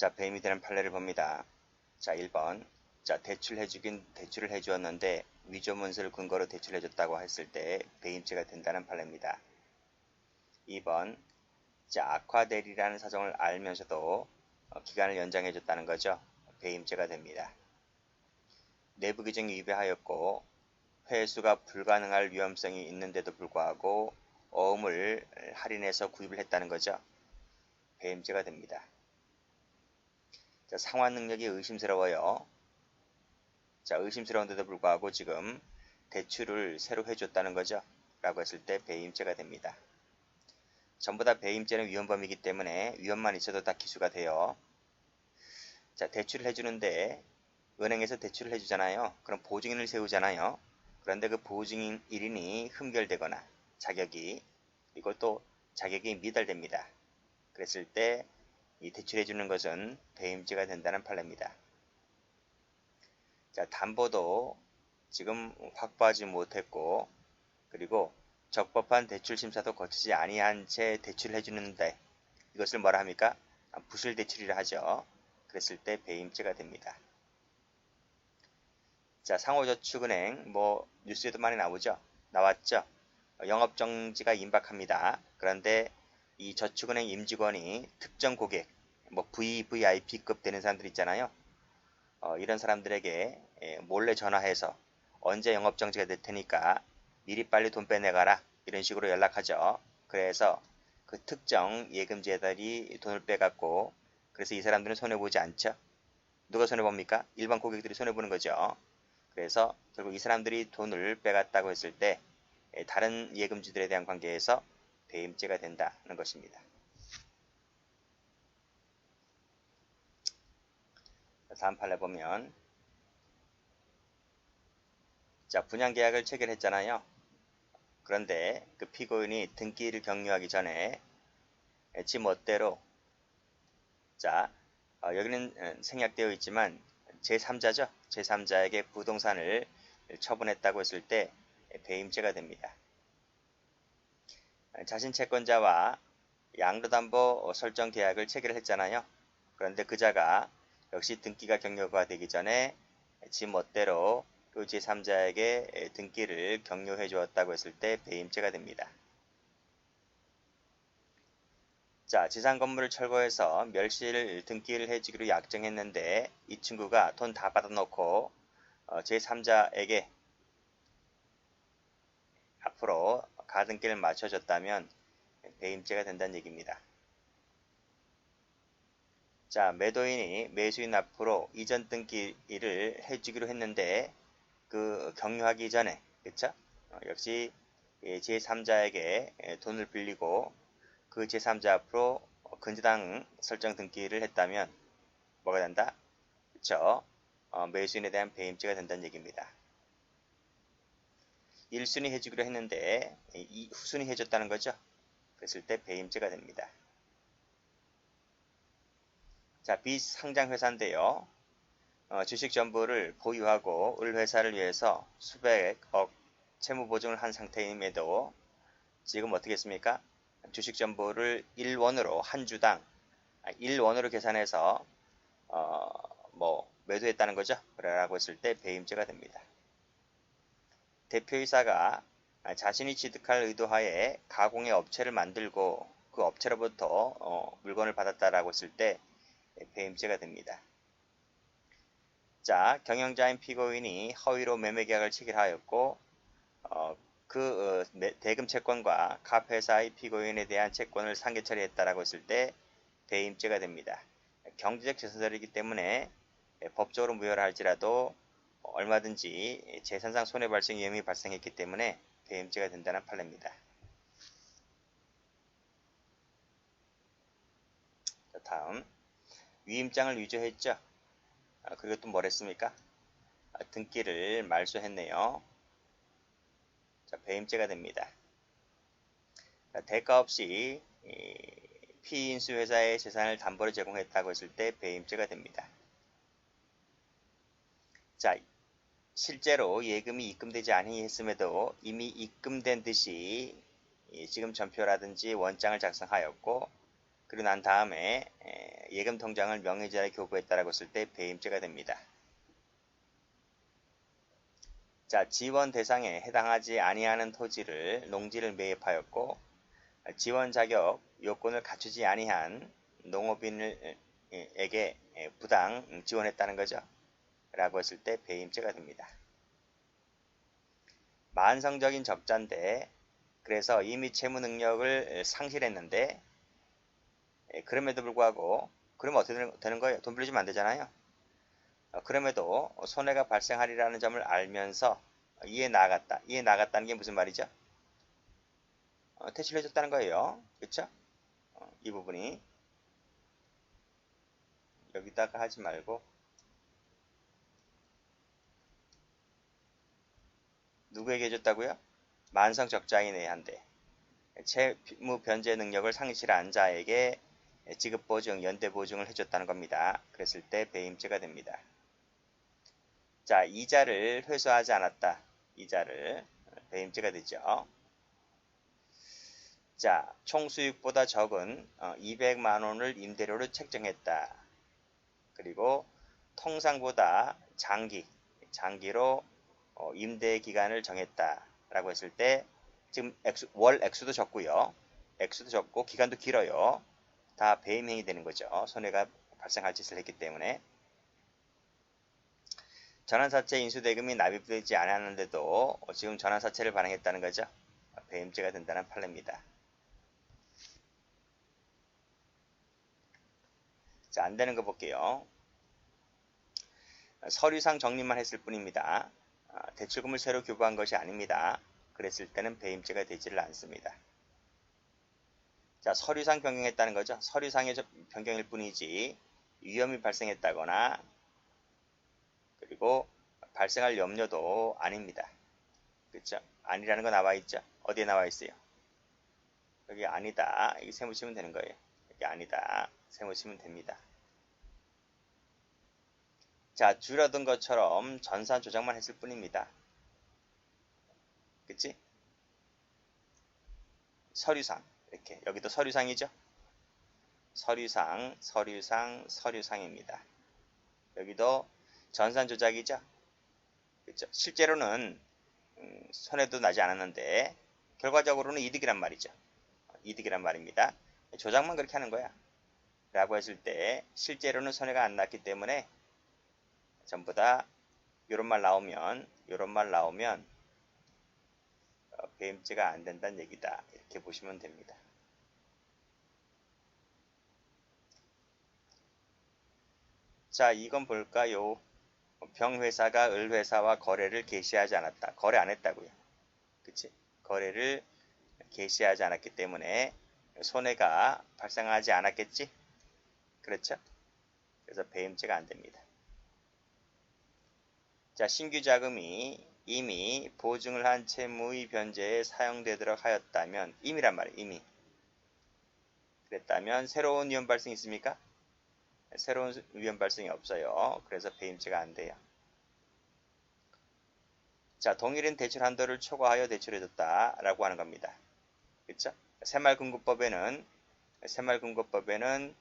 자, 배임이 되는 판례를 봅니다. 자, 1번. 자, 대출해 주긴 대출을 해 주었는데 위조 문서를 근거로 대출해 줬다고 했을 때 배임죄가 된다는 판례입니다. 2번. 자, 악화대리라는 사정을 알면서도 어, 기간을 연장해 줬다는 거죠. 배임죄가 됩니다. 내부 규정이 위배하였고 회수가 불가능할 위험성이 있는데도 불구하고 어음을 할인해서 구입을 했다는 거죠. 배임죄가 됩니다. 자, 상환 능력이 의심스러워요. 자, 의심스러운데도 불구하고 지금 대출을 새로 해줬다는 거죠. 라고 했을 때 배임죄가 됩니다. 전부 다 배임죄는 위헌범이기 때문에 위헌만 있어도 다 기수가 돼요. 자, 대출을 해주는데 은행에서 대출을 해주잖아요. 그럼 보증인을 세우잖아요. 그런데 그 보증인 1인이 흠결되거나 자격이 또 자격이 미달됩니다. 그랬을 때 이 대출해주는 것은 배임죄가 된다는 판례입니다. 자, 담보도 지금 확보하지 못했고 그리고 적법한 대출 심사도 거치지 아니한 채 대출을 해주는데 이것을 뭐라 합니까? 부실 대출이라 하죠. 그랬을 때 배임죄가 됩니다. 자, 상호저축은행 뭐 뉴스에도 많이 나오죠. 나왔죠. 영업정지가 임박합니다. 그런데 이 저축은행 임직원이 특정 고객, 뭐 VVIP급 되는 사람들 있잖아요. 어, 이런 사람들에게 예, 몰래 전화해서 언제 영업정지가 될 테니까 미리 빨리 돈 빼내가라 이런 식으로 연락하죠. 그래서 그 특정 예금제들이 돈을 빼갖고 그래서 이 사람들은 손해보지 않죠. 누가 손해봅니까? 일반 고객들이 손해보는 거죠. 그래서 결국 이 사람들이 돈을 빼갔다고 했을 때 예, 다른 예금주들에 대한 관계에서 배임죄가 된다는 것입니다. 다음 판례 보면 자 분양계약을 체결했잖아요. 그런데 그 피고인이 등기를 격려하기 전에 지 멋대로 자 어, 여기는 어, 생략되어 있지만 제3자죠. 제3자에게 부동산을 처분했다고 했을 때 배임죄가 됩니다. 자신 채권자와 양도담보 설정 계약을 체결했잖아요. 그런데 그자가 역시 등기가 격려가 되기 전에 지 멋대로 그 제3자에게 등기를 격려해 주었다고 했을 때 배임죄가 됩니다. 자, 지상 건물을 철거해서 멸실 등기를 해주기로 약정했는데 이 친구가 돈 다 받아놓고 어, 제3자에게 앞으로 가등기를 맞춰줬다면 배임죄가 된다는 얘기입니다. 자, 매도인이 매수인 앞으로 이전 등기를 해주기로 했는데 그 격려하기 전에 그쵸? 어, 역시 제3자에게 돈을 빌리고 그 제3자 앞으로 근저당 설정 등기를 했다면 뭐가 된다? 그쵸? 어, 매수인에 대한 배임죄가 된다는 얘기입니다. 1순위 해주기로 했는데 이 후순위 해줬다는 거죠. 그랬을 때 배임죄가 됩니다. 자, 비상장 회사인데요. 어, 주식 전부를 보유하고 을 회사를 위해서 수백억 채무 보증을 한 상태임에도 지금 어떻게 했습니까? 주식 전부를 1원으로 한 주당 1원으로 아, 계산해서 어, 뭐 매도했다는 거죠. 그래라고 했을 때 배임죄가 됩니다. 대표이사가 자신이 취득할 의도하에 가공의 업체를 만들고 그 업체로부터 어, 물건을 받았다라고 했을 때 배임죄가 됩니다. 자, 경영자인 피고인이 허위로 매매계약을 체결하였고 어, 그 어, 대금 채권과 갑회사의 피고인에 대한 채권을 상계 처리했다라고 했을 때 배임죄가 됩니다. 경제적 재산설이기 때문에 법적으로 무효라 할지라도 얼마든지 재산상 손해 발생 위험이 발생했기 때문에 배임죄가 된다는 판례입니다. 다음 위임장을 위조했죠. 아, 그리고 또 뭐랬습니까? 아, 등기를 말소했네요. 자, 배임죄가 됩니다. 자, 대가 없이 피인수 회사의 재산을 담보로 제공했다고 했을 때 배임죄가 됩니다. 자, 실제로 예금이 입금되지 아니했음에도 이미 입금된 듯이 지금 전표라든지 원장을 작성하였고 그리고 난 다음에 예금 통장을 명의자에 교부했다라고 했을 때 배임죄가 됩니다. 자, 지원 대상에 해당하지 아니하는 토지를 농지를 매입하였고 지원 자격 요건을 갖추지 아니한 농업인에게 부당 지원했다는 거죠. 라고 했을 때 배임죄가 됩니다. 만성적인 적자인데 그래서 이미 채무 능력을 상실했는데 예, 그럼에도 불구하고 그러면 어떻게 되는 거예요? 돈 빌려주면 안 되잖아요. 어, 그럼에도 손해가 발생하리라는 점을 알면서 이해 나갔다. 이해 나갔다는 게 무슨 말이죠? 어, 퇴출해줬다는 거예요. 그쵸? 어, 이 부분이 여기다가 하지 말고 누구에게 해줬다고요? 만성 적자인에 한대. 채무 변제 능력을 상실한 자에게 지급 보증, 연대 보증을 해줬다는 겁니다. 그랬을 때 배임죄가 됩니다. 자, 이자를 회수하지 않았다. 이자를 배임죄가 되죠. 자, 총 수익보다 적은 200만 어, 원을 임대료로 책정했다. 그리고 통상보다 장기, 장기로 어, 임대 기간을 정했다라고 했을 때 지금 액수, 월 액수도 적고요. 액수도 적고 기간도 길어요. 다 배임행위 되는 거죠. 손해가 발생할 짓을 했기 때문에 전환사채 인수대금이 납입되지 않았는데도 지금 전환사채를 발행했다는 거죠. 배임죄가 된다는 판례입니다. 자, 안 되는 거 볼게요. 서류상 정리만 했을 뿐입니다. 아, 대출금을 새로 교부한 것이 아닙니다. 그랬을 때는 배임죄가 되지를 않습니다. 자, 서류상 변경했다는 거죠. 서류상의 변경일 뿐이지 위험이 발생했다거나 그리고 발생할 염려도 아닙니다. 그렇죠? 아니라는 거 나와 있죠. 어디에 나와 있어요? 여기 아니다. 여기 세무치면 되는 거예요. 여기 아니다. 세무치면 됩니다. 자, 줄어든 것처럼 전산 조작만 했을 뿐입니다. 그치? 서류상 이렇게 여기도 서류상이죠? 서류상, 서류상, 서류상입니다. 여기도 전산 조작이죠? 그렇죠? 실제로는 음, 손해도 나지 않았는데 결과적으로는 이득이란 말이죠. 이득이란 말입니다. 조작만 그렇게 하는 거야. 라고 했을 때 실제로는 손해가 안 났기 때문에 전부 다 이런 말 나오면 이런 말 나오면 어, 배임죄가 안 된다는 얘기다 이렇게 보시면 됩니다. 자 이건 볼까요? 병회사가 을회사와 거래를 개시하지 않았다. 거래 안 했다고요. 그치? 거래를 개시하지 않았기 때문에 손해가 발생하지 않았겠지? 그렇죠? 그래서 배임죄가 안 됩니다. 자, 신규 자금이 이미 보증을 한 채무의 변제에 사용되도록 하였다면 이미란 말이에요. 이미. 그랬다면 새로운 위험 발생 있습니까? 새로운 위험 발생이 없어요. 그래서 배임죄가 안 돼요. 자, 동일인 대출 한도를 초과하여 대출해줬다라고 하는 겁니다. 그렇죠? 새말금고법에는 새말금고법에는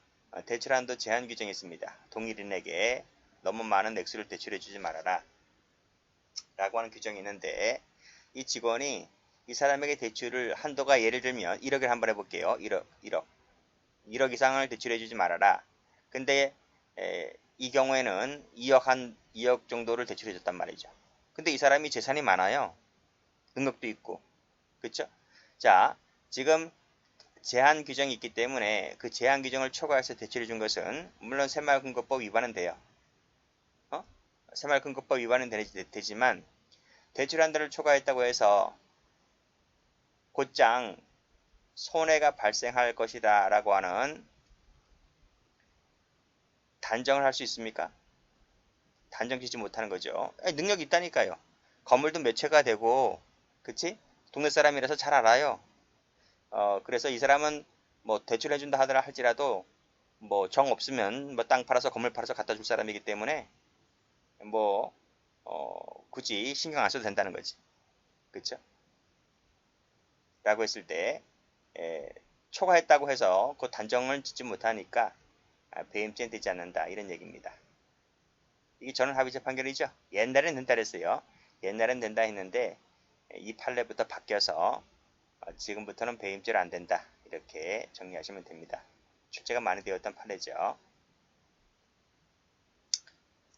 대출 한도 제한 규정이 있습니다. 동일인에게 너무 많은 액수를 대출해주지 말아라. 라고 하는 규정이 있는데 이 직원이 이 사람에게 대출을 한도가 예를 들면 1억을 한번 해볼게요. 1억, 1억. 1억 이상을 대출해 주지 말아라. 근데 에, 이 경우에는 2억 한 2억 정도를 대출해 줬단 말이죠. 근데 이 사람이 재산이 많아요. 능력도 있고. 그렇죠? 자, 지금 제한 규정이 있기 때문에 그 제한 규정을 초과해서 대출해 준 것은 물론 새마을금고법 위반은 돼요. 새마을금고법 위반은 되지만 대출 한도를 초과했다고 해서 곧장 손해가 발생할 것이다 라고 하는 단정을 할 수 있습니까? 단정 짓지 못하는 거죠. 능력이 있다니까요. 건물도 몇 채가 되고 그치? 동네 사람이라서 잘 알아요. 어, 그래서 이 사람은 뭐 대출해준다 하더라 할지라도 뭐 정 없으면 뭐 땅 팔아서 건물 팔아서 갖다 줄 사람이기 때문에 뭐 어, 굳이 신경 안 써도 된다는 거지. 그쵸? 라고 했을 때 에, 초과했다고 해서 그 단정을 짓지 못하니까 아, 배임죄는 되지 않는다 이런 얘기입니다. 이게 저는 합의체 판결이죠. 옛날엔 된다 그랬어요. 옛날엔 된다 했는데 이 판례부터 바뀌어서 어, 지금부터는 배임죄로 안 된다 이렇게 정리하시면 됩니다. 출제가 많이 되었던 판례죠.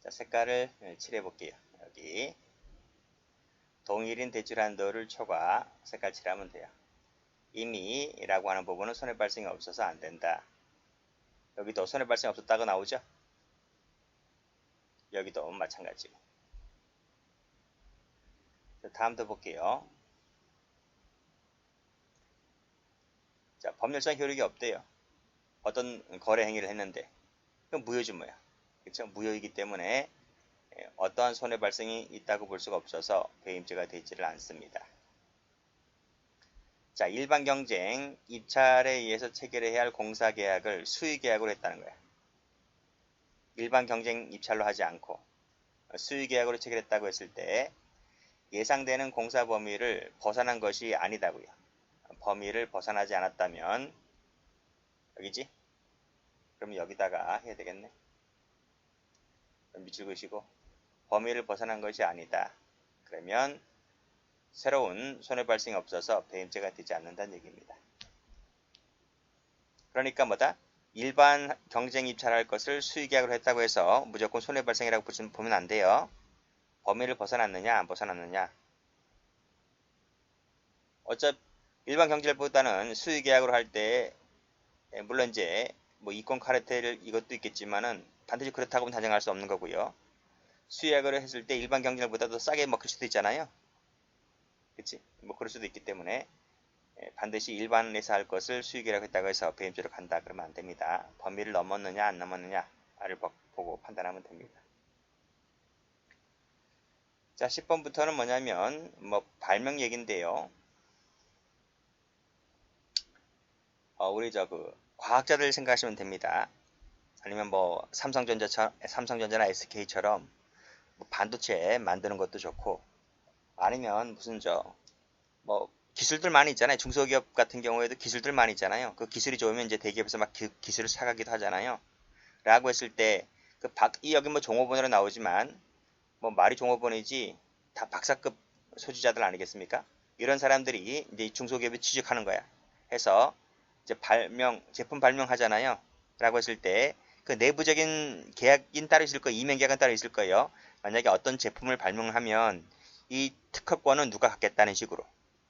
자, 색깔을 예, 칠해 볼게요. 여기 동일인 대출 한도를 초과 색깔 칠하면 돼요. 이미 라고 하는 부분은 손해 발생이 없어서 안 된다. 여기도 손해 발생 없었다고 나오죠? 여기도 마찬가지고. 자, 다음도 볼게요. 자, 법률상 효력이 없대요. 어떤 거래 행위를 했는데. 그건 무효지 뭐야. 그렇죠? 무효이기 때문에 예, 어떠한 손해 발생이 있다고 볼 수가 없어서 배임죄가 되지를 않습니다. 자, 일반 경쟁 입찰에 의해서 체결해야 할 공사 계약을 수의 계약으로 했다는 거야. 일반 경쟁 입찰로 하지 않고 수의 계약으로 체결했다고 했을 때 예상되는 공사 범위를 벗어난 것이 아니다고요. 범위를 벗어나지 않았다면 여기지? 그럼 여기다가 해야 되겠네. 밑줄 그시고 범위를 벗어난 것이 아니다. 그러면 새로운 손해 발생이 없어서 배임죄가 되지 않는다는 얘기입니다. 그러니까 뭐다? 일반 경쟁 입찰할 것을 수의계약으로 했다고 해서 무조건 손해 발생이라고 보면 안 돼요. 범위를 벗어났느냐 안 벗어났느냐. 어차피 일반 경쟁보다는 수의계약으로 할 때 물론 이제 뭐 이권 카르텔 이것도 있겠지만은 반드시 그렇다고는 단정할 수 없는 거고요. 수의계약을 했을 때 일반 경쟁보다 더 싸게 먹힐 수도 있잖아요. 그치? 뭐 그럴 수도 있기 때문에 예, 반드시 일반에서 할 것을 수익이라고 했다고 해서 배임죄로 간다 그러면 안 됩니다. 범위를 넘었느냐 안 넘었느냐를 보고 판단하면 됩니다. 자 10번부터는 뭐냐면 뭐 발명 얘기인데요. 어, 우리 저 그 과학자들 생각하시면 됩니다. 아니면 뭐 삼성전자 삼성전자나 SK처럼 뭐 반도체 만드는 것도 좋고 아니면 무슨 저 뭐 기술들 많이 있잖아요. 중소기업 같은 경우에도 기술들 많이 있잖아요. 그 기술이 좋으면 이제 대기업에서 막 기, 술을 사가기도 하잖아요. 라고 했을 때 그 박, 이 여기 뭐 종업원으로 나오지만 뭐 말이 종업원이지 다 박사급 소지자들 아니겠습니까? 이런 사람들이 이제 중소기업에 취직하는 거야. 해서 이제 발명 제품 발명하잖아요. 라고 했을 때 그 내부적인 계약인 따로 있을 거예요. 이면 계약은 따로 있을 거예요. 만약에 어떤 제품을 발명하면 이 특허권은 누가 갖겠다는 식으로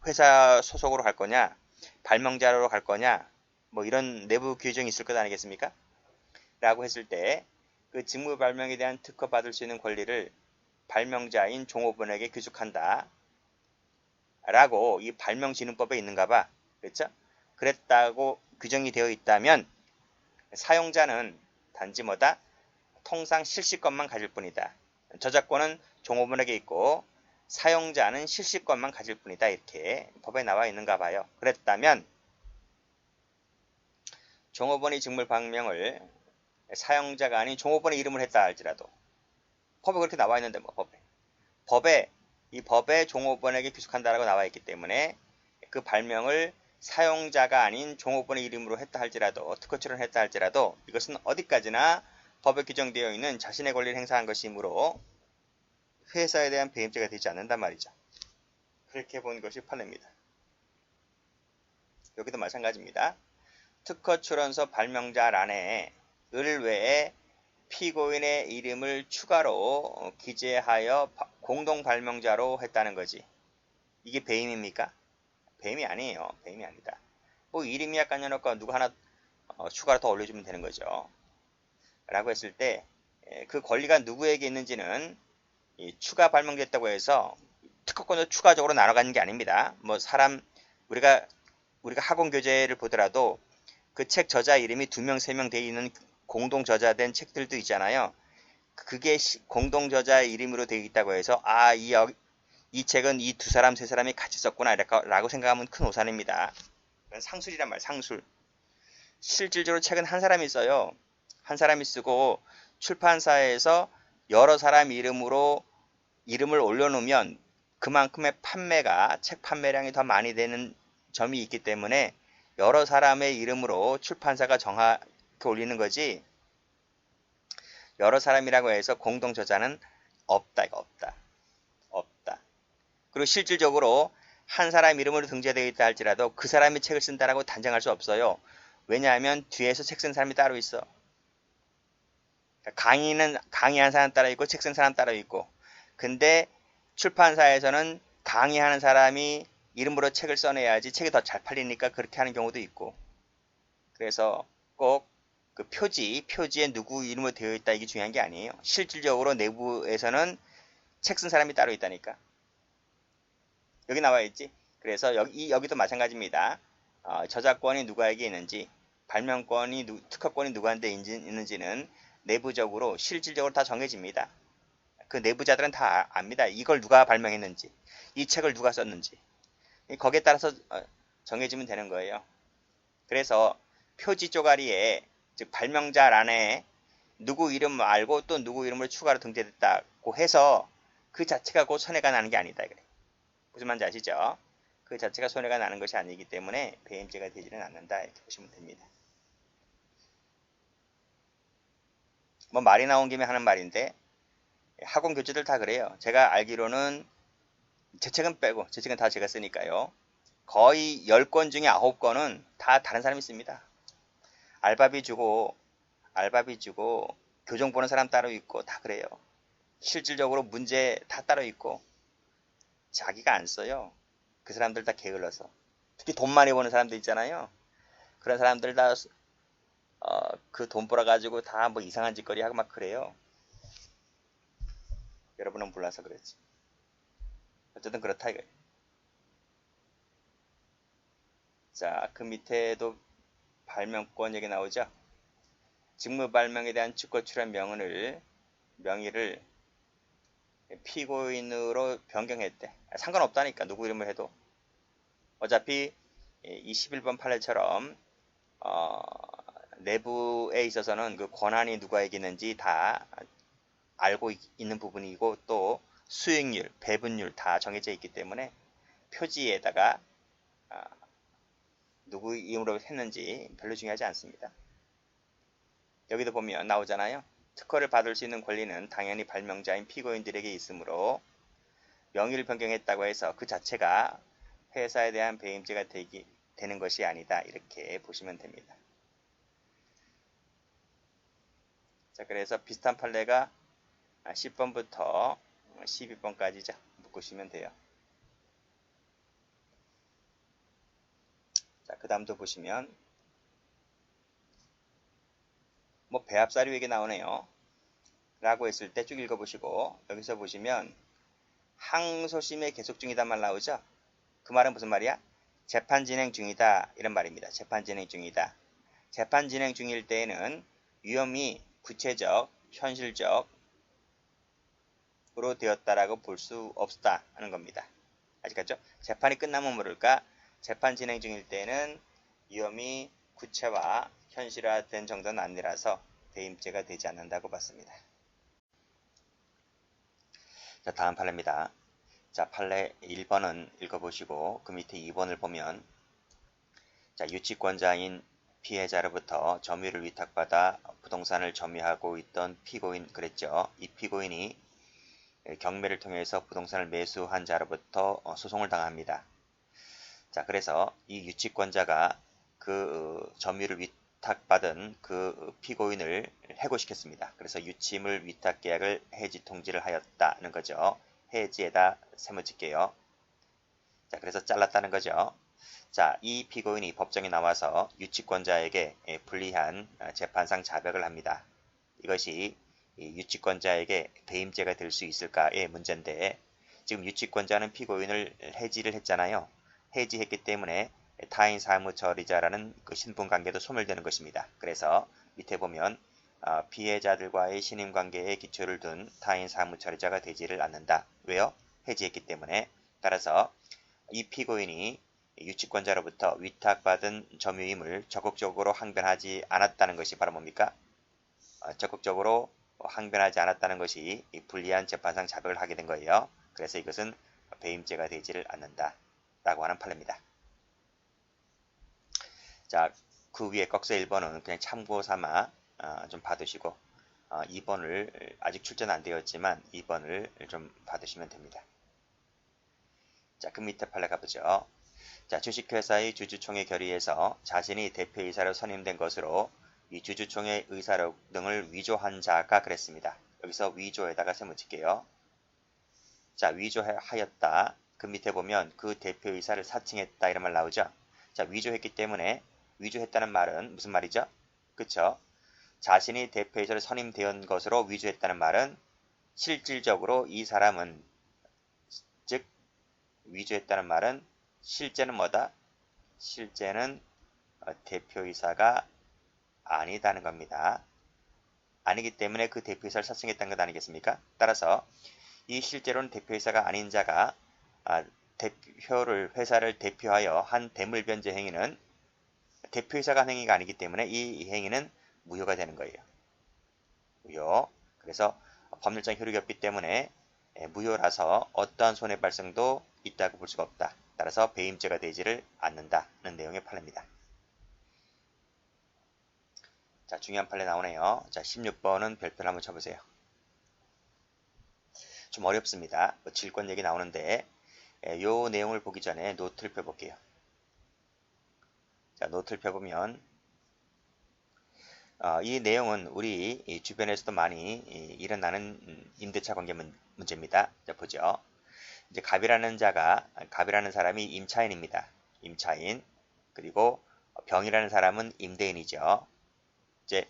회사 소속으로 갈 거냐 발명자로 갈 거냐 뭐 이런 내부 규정이 있을 것 아니겠습니까? 라고 했을 때 그 직무 발명에 대한 특허 받을 수 있는 권리를 발명자인 종업원에게 귀속한다. 라고 이 발명진흥법에 있는가 봐. 그렇죠? 그랬다고 규정이 되어 있다면 사용자는 단지 뭐다? 통상 실시권만 가질 뿐이다. 저작권은 종업원에게 있고 사용자는 실시권만 가질 뿐이다. 이렇게 법에 나와 있는가 봐요. 그랬다면 종업원이 직물 방명을 사용자가 아닌 종업원의 이름을 했다 할지라도 법에 그렇게 나와 있는데 뭐 법에 법에 이 법에 종업원에게 귀속한다라고 나와 있기 때문에 그 발명을 사용자가 아닌 종업원의 이름으로 했다 할지라도 특허 출원했다 할지라도 이것은 어디까지나 법에 규정되어 있는 자신의 권리를 행사한 것이므로 회사에 대한 배임죄가 되지 않는단 말이죠. 그렇게 본 것이 판례입니다. 여기도 마찬가지입니다. 특허 출원서 발명자란에 을 외에 피고인의 이름을 추가로 기재하여 공동 발명자로 했다는 거지. 이게 배임입니까? 배임이 아니에요. 배임이 아니다. 뭐 이름이 약간 여놓고 누구 하나 어, 추가로 더 올려주면 되는 거죠. 라고 했을 때 그 권리가 누구에게 있는지는 추가 발명됐다고 해서 특허권을 추가적으로 나눠가는 게 아닙니다. 뭐 사람 우리가 우리가 학원 교재를 보더라도 그 책 저자 이름이 두 명, 세 명 돼 있는 공동 저자된 책들도 있잖아요. 그게 공동 저자 이름으로 되어 있다고 해서 아, 이, 이 책은 이 두 사람, 세 사람이 같이 썼구나 라고 생각하면 큰 오산입니다. 상술이란 말, 상술. 실질적으로 책은 한 사람이 써요. 한 사람이 쓰고 출판사에서 여러 사람 이름으로 이름을 올려놓으면 그만큼의 판매가 책 판매량이 더 많이 되는 점이 있기 때문에 여러 사람의 이름으로 출판사가 정하게 올리는 거지 여러 사람이라고 해서 공동 저자는 없다 이거. 없다. 그리고 실질적으로 한 사람 이름으로 등재되어 있다 할지라도 그 사람이 책을 쓴다라고 단정할 수 없어요. 왜냐하면 뒤에서 책 쓴 사람이 따로 있어. 그러니까 강의는 강의한 사람 따로 있고 책 쓴 사람 따로 있고 근데 출판사에서는 강의하는 사람이 이름으로 책을 써내야지 책이 더 잘 팔리니까 그렇게 하는 경우도 있고 그래서 꼭 그 표지, 표지에 누구 이름으로 되어 있다 이게 중요한 게 아니에요. 실질적으로 내부에서는 책 쓴 사람이 따로 있다니까. 여기 나와 있지. 그래서 여기 여기도 마찬가지입니다. 어, 저작권이 누구에게 있는지, 발명권이 누, 특허권이 누구한테 있는지는 내부적으로 실질적으로 다 정해집니다. 그 내부자들은 다 압니다. 이걸 누가 발명했는지, 이 책을 누가 썼는지. 거기에 따라서 어, 정해지면 되는 거예요. 그래서 표지 쪼가리에 즉 발명자란에 누구 이름 알고 또 누구 이름으로 추가로 등재됐다고 해서 그 자체가 곧 손해가 나는 게 아니다. 그래. 무슨 말인지 아시죠? 그 자체가 손해가 나는 것이 아니기 때문에 배임죄가 되지는 않는다. 이렇게 보시면 됩니다. 뭐 말이 나온 김에 하는 말인데 학원 교재들 다 그래요. 제가 알기로는 제 책은 빼고 제 책은 다 제가 쓰니까요. 거의 10권 중에 9권은 다 다른 사람이 씁니다. 알바비 주고 알바비 주고 교정 보는 사람 따로 있고 다 그래요. 실질적으로 문제 다 따로 있고 자기가 안 써요. 그 사람들 다 게을러서. 특히 돈 많이 버는 사람들 있잖아요. 그런 사람들 다그돈 벌어가지고 다 뭐 이상한 짓거리 하고 막 그래요. 여러분은 몰라서 그랬지. 어쨌든 그렇다 이거예요. 자, 그 밑에도 발명권 얘기 나오죠. 직무 발명에 대한 주거 출연 명언을 명의를 피고인으로 변경했대. 상관없다니까 누구 이름을 해도. 어차피 이 11번 판례처럼 어, 내부에 있어서는 그 권한이 누가에게 있는지 다 알고 있는 부분이고 또 수익률, 배분율 다 정해져 있기 때문에 표지에다가 어, 누구 이름으로 했는지 별로 중요하지 않습니다. 여기도 보면 나오잖아요. 특허를 받을 수 있는 권리는 당연히 발명자인 피고인들에게 있으므로 명의를 변경했다고 해서 그 자체가 회사에 대한 배임죄가 되기, 되는 것이 아니다. 이렇게 보시면 됩니다. 자, 그래서 비슷한 판례가 10번부터 12번까지죠. 묶으시면 돼요. 자, 그 다음도 보시면 뭐 배합사료 얘기 나오네요. 라고 했을 때 쭉 읽어보시고 여기서 보시면 항소심의 계속 중이다 말 나오죠. 그 말은 무슨 말이야? 재판 진행 중이다 이런 말입니다. 재판 진행 중이다. 재판 진행 중일 때에는 위험이 구체적, 현실적으로 되었다라고 볼 수 없다 하는 겁니다. 아직까죠? 재판이 끝나면 모를까? 재판 진행 중일 때는 위험이 구체화, 현실화된 정도는 아니라서 배임죄가 되지 않는다고 봤습니다. 자, 다음 판례입니다. 자, 판례 1번은 읽어보시고 그 밑에 2번을 보면 자, 유치권자인 피해자로부터 점유를 위탁받아 부동산을 점유하고 있던 피고인 그랬죠. 이 피고인이 경매를 통해서 부동산을 매수한 자로부터 소송을 당합니다. 자, 그래서 이 유치권자가 그 점유를 위탁받은 그 피고인을 해고시켰습니다. 그래서 유치물 위탁 계약을 해지 통지를 하였다는 거죠. 해지에다 세무질게요. 자, 그래서 잘랐다는 거죠. 자, 이 피고인이 법정에 나와서 유치권자에게 불리한 재판상 자백을 합니다. 이것이 유치권자에게 배임죄가 될 수 있을까의 문제인데 지금 유치권자는 피고인을 해지를 했잖아요. 해지했기 때문에 타인 사무처리자라는 그 신분관계도 소멸되는 것입니다. 그래서 밑에 보면 어, 피해자들과의 신임관계에 기초를 둔 타인 사무처리자가 되지를 않는다. 왜요? 해지했기 때문에 따라서 이 피고인이 유치권자로부터 위탁받은 점유임을 적극적으로 항변하지 않았다는 것이 바로 뭡니까? 어, 적극적으로 항변하지 않았다는 것이 불리한 재판상 자백을 하게 된 거예요. 그래서 이것은 배임죄가 되지를 않는다. 라고 하는 판례입니다. 자, 그 위에 꺽쇠 1번은 그냥 참고 삼아 어, 좀 받으시고 어, 2번을 아직 출전 안 되었지만 2번을 좀 받으시면 됩니다. 자, 그 밑에 판례 가보죠. 자, 주식회사의 주주총회 결의에서 자신이 대표이사로 선임된 것으로 이 주주총회 의사 등을 위조한 자가 그랬습니다. 여기서 위조에다가 세무칠게요. 자, 위조하였다. 그 밑에 보면 그 대표이사를 사칭했다 이런 말 나오죠. 자, 위조했기 때문에 위조했다는 말은 무슨 말이죠? 그쵸? 자신이 대표이사로 선임된 것으로 위조했다는 말은 실질적으로 이 사람은 즉 위조했다는 말은 실제는 뭐다? 실제는 어, 대표이사가 아니다는 겁니다. 아니기 때문에 그 대표이사를 사칭했다는 것 아니겠습니까? 따라서 이 실제로는 대표이사가 아닌 자가 아, 대표를 회사를 대표하여 한 대물변제 행위는 대표이사가 한 행위가 아니기 때문에 이 행위는 무효가 되는 거예요. 무효. 그래서 법률적 효력이 없기 때문에 예, 무효라서 어떠한 손해 발생도 있다고 볼 수가 없다. 따라서 배임죄가 되지를 않는다는 내용의 판례입니다. 자, 중요한 판례 나오네요. 자, 16번은 별표를 한번 쳐보세요. 좀 어렵습니다. 뭐 질권 얘기 나오는데 이 예, 내용을 보기 전에 노트를 펴볼게요. 자, 노트를 펴보면 어, 이 내용은 우리 주변에서도 많이 일어나는 임대차 관계 문제입니다. 자, 보죠. 이제 갑이라는 자가 갑이라는 사람이 임차인입니다. 임차인 그리고 병이라는 사람은 임대인이죠. 이제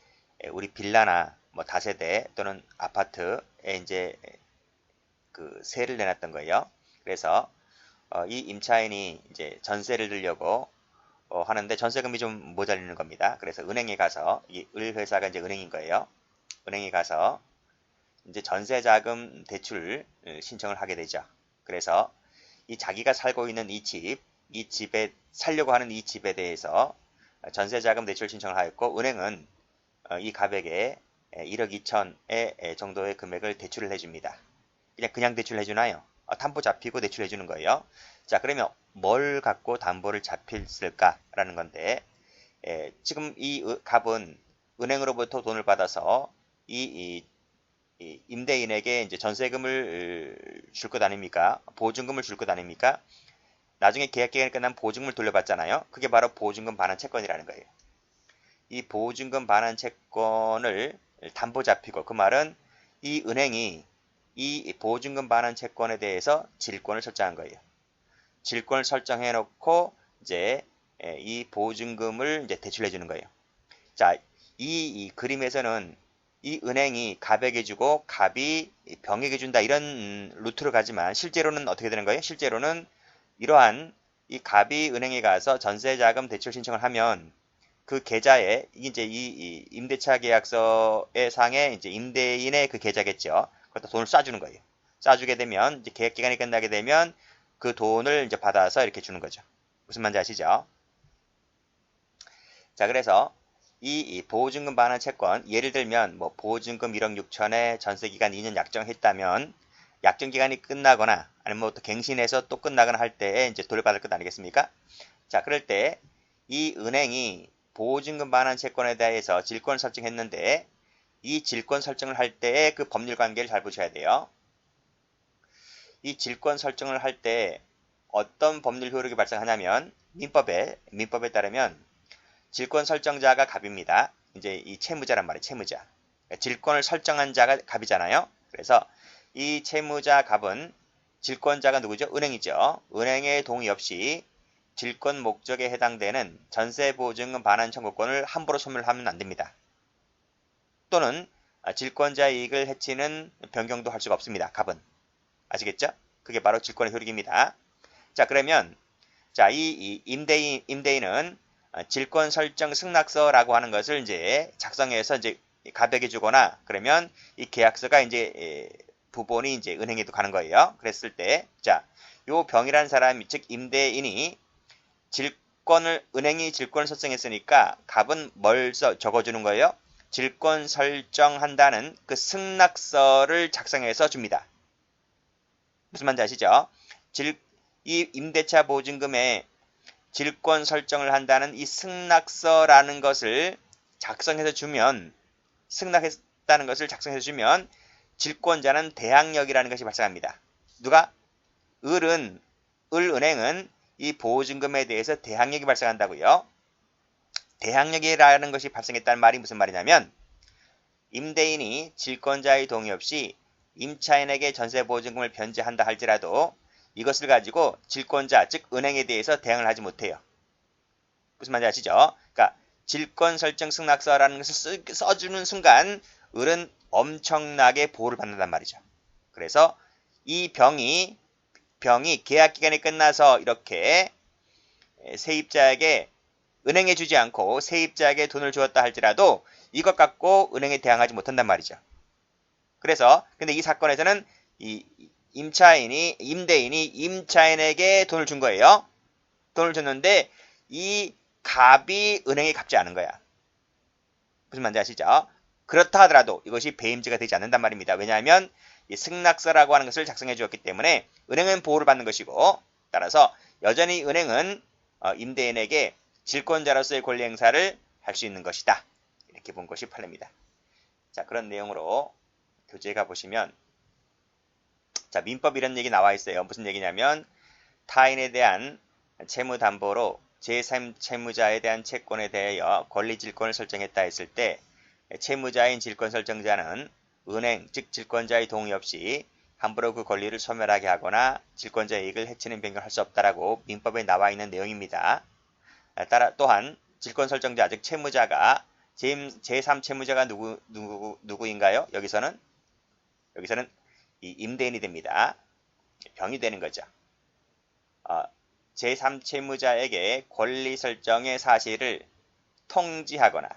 우리 빌라나 뭐 다세대 또는 아파트에 이제 그 세를 내놨던 거예요. 그래서 어, 이 임차인이 이제 전세를 들려고 어, 하는데 전세금이 좀 모자리는 겁니다. 그래서 은행에 가서 이 을 회사가 이제 은행인 거예요. 은행에 가서 이제 전세자금 대출 신청을 하게 되죠. 그래서 이 자기가 살고 있는 이 집, 이 집에 살려고 하는 이 집에 대해서 전세자금 대출 신청을 하였고 은행은 어, 이 가백에 1억 2천의 정도의 금액을 대출을 해줍니다. 그냥 그냥 대출을 해주나요? 어, 담보 잡히고 대출해 주는 거예요. 자 그러면 뭘 갖고 담보를 잡힐을까라는 건데 에, 지금 이 갑은 은행으로부터 돈을 받아서 이, 이, 이 임대인에게 이제 전세금을 줄 것 아닙니까? 보증금을 줄 것 아닙니까? 나중에 계약 기간이 끝나면 보증금을 돌려받잖아요. 그게 바로 보증금 반환 채권이라는 거예요. 이 보증금 반환 채권을 담보 잡히고 그 말은 이 은행이 이 보증금 반환 채권에 대해서 질권을 설정한 거예요. 질권을 설정해 놓고 이제 이 보증금을 이제 대출해 주는 거예요. 자, 이, 이 그림에서는 이 은행이 갑에게 주고 갑이 병에게 준다 이런 루트를 가지만 실제로는 어떻게 되는 거예요? 실제로는 이러한 이 갑이 은행에 가서 전세자금 대출 신청을 하면 그 계좌에 이제 이, 이 임대차 계약서의 상에 이제 임대인의 그 계좌겠죠. 그것도 돈을 쏴주는 거예요. 쏴주게 되면 이제 계약 기간이 끝나게 되면 그 돈을 이제 받아서 이렇게 주는 거죠. 무슨 말인지 아시죠? 자, 그래서 이, 보증금 반환 채권, 예를 들면 뭐 보증금 1억 6천에 전세 기간 2년 약정했다면 약정 기간이 끝나거나 아니면 뭐또 갱신해서 또 끝나거나 할 때에 이제 돌려받을 것 아니겠습니까? 자, 그럴 때 이 은행이 보증금 반환 채권에 대해서 질권을 설정했는데 이 질권 설정을 할 때의 그 법률 관계를 잘 보셔야 돼요. 이 질권 설정을 할 때 어떤 법률 효력이 발생하냐면 민법에 민법에 따르면 질권 설정자가 갑입니다. 이제 이 채무자란 말이에요. 채무자. 질권을 설정한 자가 갑이잖아요. 그래서 이 채무자 갑은 질권자가 누구죠? 은행이죠. 은행의 동의 없이 질권 목적에 해당되는 전세 보증금 반환 청구권을 함부로 소멸하면 안 됩니다. 또는 질권자 이익을 해치는 변경도 할 수가 없습니다. 갑은. 아시겠죠? 그게 바로 질권의 효력입니다. 자, 그러면 자, 이, 이 임대인 임대인은 질권 설정 승낙서라고 하는 것을 이제 작성해서 이제 가백에 주거나 그러면 이 계약서가 이제 부본이 이제 은행에도 가는 거예요. 그랬을 때 자, 요 병이라는 사람이 즉 임대인이 질권을 은행이 질권을 설정했으니까 갑은 뭘 써, 적어주는 거예요? 질권 설정한다는 그 승낙서를 작성해서 줍니다. 무슨 말인지 아시죠? 질, 이 임대차 보증금에 질권 설정을 한다는 이 승낙서라는 것을 작성해서 주면 승낙해 주었다는 것을 작성해 주면 질권자는 대항력이라는 것이 발생합니다. 누가? 을은 을은행은 이 보증금에 대해서 대항력이 발생한다고요. 대항력이라는 것이 발생했다는 말이 무슨 말이냐면 임대인이 질권자의 동의 없이 임차인에게 전세보증금을 변제한다 할지라도 이것을 가지고 질권자, 즉 은행에 대해서 대응을 하지 못해요. 무슨 말인지 아시죠? 그러니까 질권 설정 승낙서라는 것을 쓰, 써주는 순간 을은 엄청나게 보호를 받는단 말이죠. 그래서 이 병이 병이 계약 기간이 끝나서 이렇게 세입자에게 은행에 주지 않고 세입자에게 돈을 주었다 할지라도 이것 갖고 은행에 대항하지 못한단 말이죠. 그래서 근데 이 사건에서는 이 임차인이 임대인이 임차인에게 돈을 준 거예요. 돈을 줬는데 이 값이 은행에 갚지 않은 거야. 무슨 말인지 아시죠? 그렇다 하더라도 이것이 배임죄가 되지 않는단 말입니다. 왜냐하면 이 승낙서라고 하는 것을 작성해 주었기 때문에 은행은 보호를 받는 것이고 따라서 여전히 은행은 어, 임대인에게 질권자로서의 권리 행사를 할 수 있는 것이다. 이렇게 본 것이 판례입니다. 자 그런 내용으로 교재에 가보시면 자 민법 이런 얘기 나와 있어요. 무슨 얘기냐면 타인에 대한 채무 담보로 제3 채무자에 대한 채권에 대하여 권리 질권을 설정했다 했을 때 채무자인 질권 설정자는 은행, 즉 질권자의 동의 없이 함부로 그 권리를 소멸하게 하거나 질권자의 이익을 해치는 변경을 할 수 없다라고 민법에 나와 있는 내용입니다. 따라 또한 질권 설정자, 즉 채무자가 제3 채무자가 누구, 누구, 누구인가요? 여기서는 여기서는 이 임대인이 됩니다. 병이 되는 거죠. 어, 제3 채무자에게 권리 설정의 사실을 통지하거나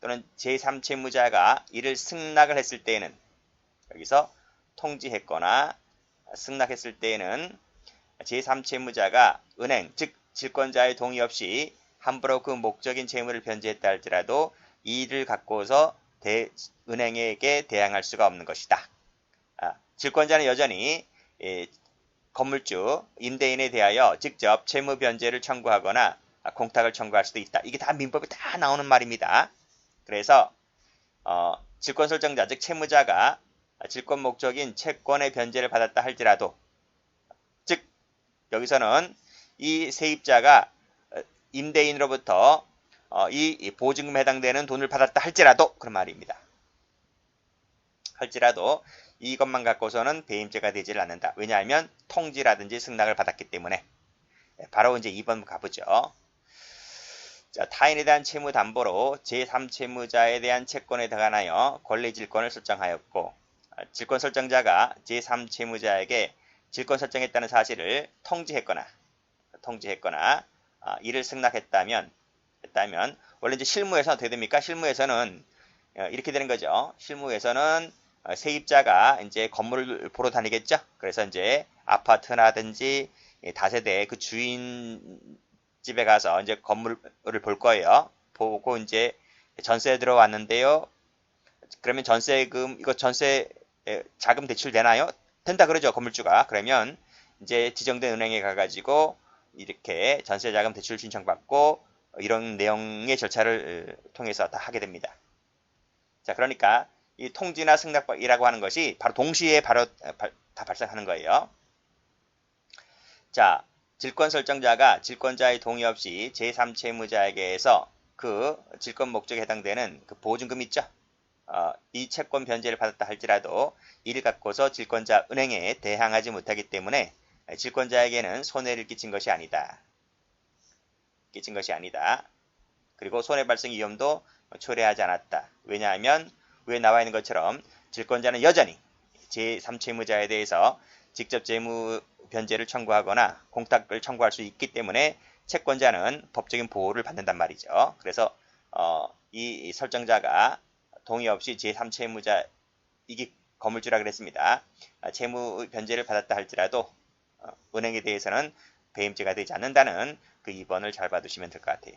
또는 제3 채무자가 이를 승낙을 했을 때에는 여기서 통지했거나 승낙했을 때에는 제3 채무자가 은행 즉 질권자의 동의 없이 함부로 그 목적인 채무를 변제했다 할지라도 이를 갖고서 대, 은행에게 대항할 수가 없는 것이다. 아, 질권자는 여전히 예, 건물주, 임대인에 대하여 직접 채무 변제를 청구하거나 공탁을 청구할 수도 있다. 이게 다 민법에 다 나오는 말입니다. 그래서 어, 질권 설정자, 즉 채무자가 질권 목적인 채권의 변제를 받았다 할지라도 즉 여기서는 이 세입자가 임대인으로부터 어, 이 보증금에 해당되는 돈을 받았다 할지라도 그런 말입니다. 할지라도 이것만 갖고서는 배임죄가 되질 않는다. 왜냐하면 통지라든지 승낙을 받았기 때문에 네, 바로 이제 2번 가보죠. 자, 타인에 대한 채무 담보로 제3채무자에 대한 채권에 관하여 권리 질권을 설정하였고 아, 질권 설정자가 제3채무자에게 질권 설정했다는 사실을 통지했거나 통지했거나 아, 이를 승낙했다면 했다면 원래 이제 실무에서 어떻게 됩니까? 실무에서는 어, 이렇게 되는 거죠. 실무에서는 어, 세입자가 이제 건물을 보러 다니겠죠. 그래서 이제 아파트나든지 다세대 그 주인 집에 가서 이제 건물을 볼 거예요. 보고 이제 전세 들어왔는데요. 그러면 전세금 이거 전세 자금 대출 되나요? 된다 그러죠 건물주가. 그러면 이제 지정된 은행에 가가지고 이렇게 전세 자금 대출 신청받고 이런 내용의 절차를 통해서 다 하게 됩니다. 자 그러니까 이 통지나 승낙이라고 하는 것이 바로 동시에 바로 다 발생하는 거예요. 자, 질권 설정자가 질권자의 동의 없이 제3채무자에게서 그 질권 목적에 해당되는 그 보증금 있죠. 어, 이 채권 변제를 받았다 할지라도 이를 갖고서 질권자 은행에 대항하지 못하기 때문에 질권자에게는 손해를 끼친 것이 아니다. 끼친 것이 아니다. 그리고 손해 발생 위험도 초래하지 않았다. 왜냐하면 위에 나와 있는 것처럼 질권자는 여전히 제3채무자에 대해서 직접 재무 변제를 청구하거나 공탁을 청구할 수 있기 때문에 채권자는 법적인 보호를 받는단 말이죠. 그래서 어, 이 설정자가 동의 없이 제3채무자 이게 건물주라 그랬습니다. 아, 채무 변제를 받았다 할지라도 어, 은행에 대해서는 배임죄가 되지 않는다는 그 2번을 잘 봐두시면 될 것 같아요.